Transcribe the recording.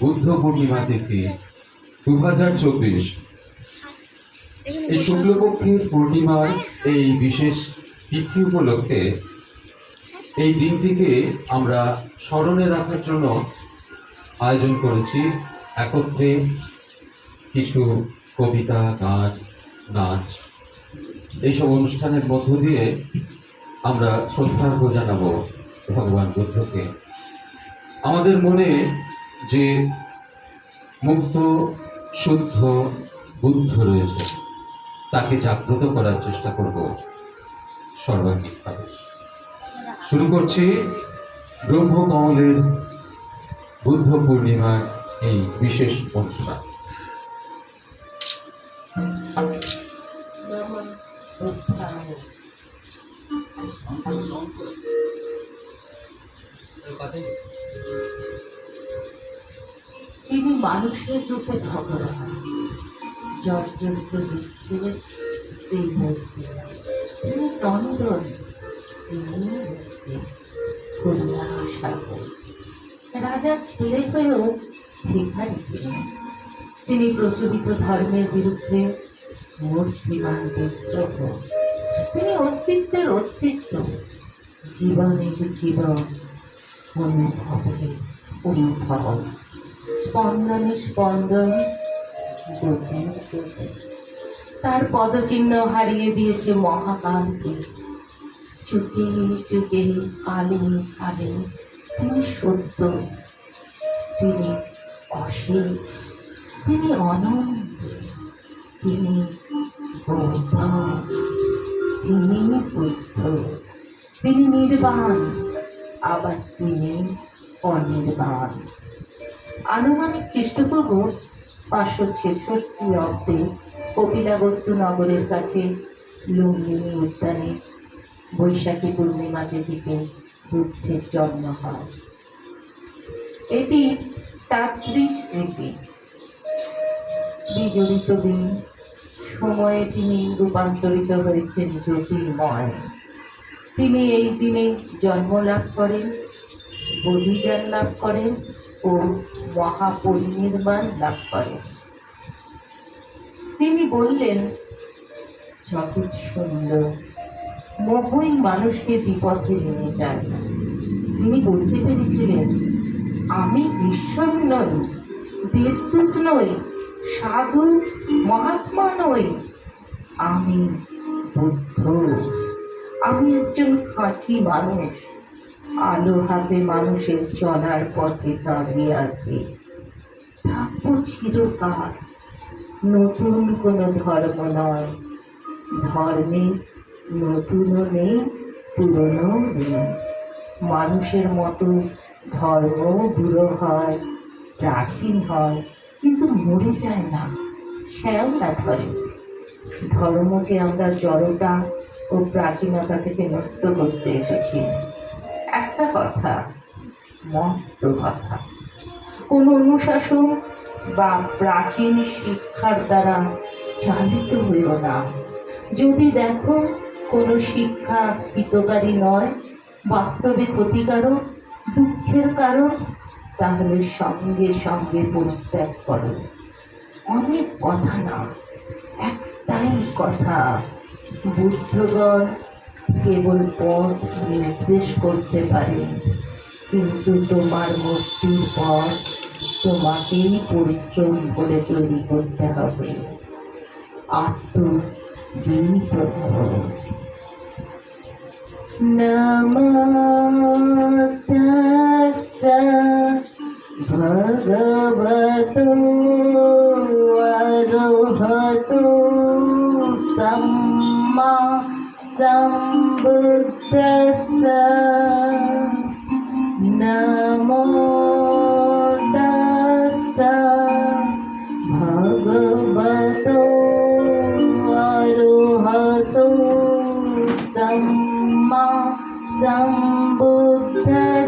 বুদ্ধ পূর্ণিমা তিথি দু হাজার চব্বিশ। এই শুক্লপক্ষের পূর্ণিমার এই বিশেষ তিথি উপলক্ষে এই দিনটিকে আমরা স্মরণে রাখার জন্য আয়োজন করেছি। একত্রে কিছু কবিতা, গান, নাচ, এইসব অনুষ্ঠানের মধ্য দিয়ে আমরা শ্রদ্ধার্ঘ জানাব ভগবান বুদ্ধকে। আমাদের মনে যে মুক্ত শুদ্ধ বুদ্ধ রয়েছে, তাকে জাগ্রত করার চেষ্টা করব সর্বাঙ্গীনভাবে। শুরু করছি ব্রহ্মকমলের বুদ্ধ পূর্ণিমার এই বিশেষ অনুষ্ঠান তিনি মানুষের রূপে ভগবান জর্জরিত দিচ্ছিলেন শ্রীমূর্তি তিনি কন্যা সাগর রাজার ছেলে হয়েও ভিখারি তিনি প্রচলিত ধর্মের বিরুদ্ধে মূর্তিমান তিনি অস্তিত্বের অস্তিত্ব। জীবনের জীবন অনুভবে অনুভব। স্পন্দনে স্পন্দন। তার পদচিহ্ন হারিয়ে দিয়েছে মহাকান্তি চুকে চুকে কালে কালে তিনি সত্য, তিনি অশেষ, তিনি অনন্ত, তিনি বৌদ্ধ, তিনি বুদ্ধ, তিনি নির্বাণ, আবার তিনি অনির্বাণ আনুমানিক খ্রিস্টপূর্ব পাঁচশো ছেষট্টি অব্দে কপিলাবস্তু নগরের কাছে লুম্বিনী উদ্যানে বৈশাখী পূর্ণিমা তিথিতে বুদ্ধের জন্ম হয়। এটি তাত্রিশ স্মৃতি। বিজড়িত দিন, সময়ে তিনি রূপান্তরিত হয়েছেন জ্যোতির্ময়। তিনি এই দিনে জন্ম লাভ করেন বলিদান লাভ করেন ও মহাপরিনির্বাণ লাভ করে। তিনি বললেন জগৎ সুন্দর মোহই মানুষকে বিপথে নিয়ে যায়। তিনি বলতে পেরেছিলেন, আমি ঈশ্বর নই দেবদূত নই, সাধু, মহাত্মা নই। আমি বুদ্ধ। আমি একজন খাঁটি মানুষ। আলো হাতে মানুষের চলার পথে দাঁড়িয়ে আছি। থাকব চিরকাল। নতুন কোনো ধর্ম নয়। ধর্মে নতুনও নেই পুরনো নেই। মানুষের মতো ধর্ম বুড়ো হয়, প্রাচীন হয়, কিন্তু মরে যায় না। শ্যাওলা ধরে। ধর্মকে আমরা জড়তা ও প্রাচীনতা থেকে মুক্ত করতে এসেছি। একটা কথা, মস্ত কথা। কোন অনুশাসন বা প্রাচীন শিক্ষার দ্বারা চালিত হইও না। যদি দেখো, কোনো শিক্ষা হিতকারী নয়, বাস্তবে ক্ষতিকারক, দুঃখের কারণ, তাহলে সঙ্গে সঙ্গে পরিত্যাগ করো। অনেক কথা না, একটাই কথা, বুদ্ধগণ কেবল পথ নির্দেশ করতে পারে, কিন্তু তোমার মুক্তির পর তোমাকেই পরিশ্রম করে তৈরি করতে হবে। আত্মবিপ্রভু নমস্তা ভগবতো। सम्बुद्धः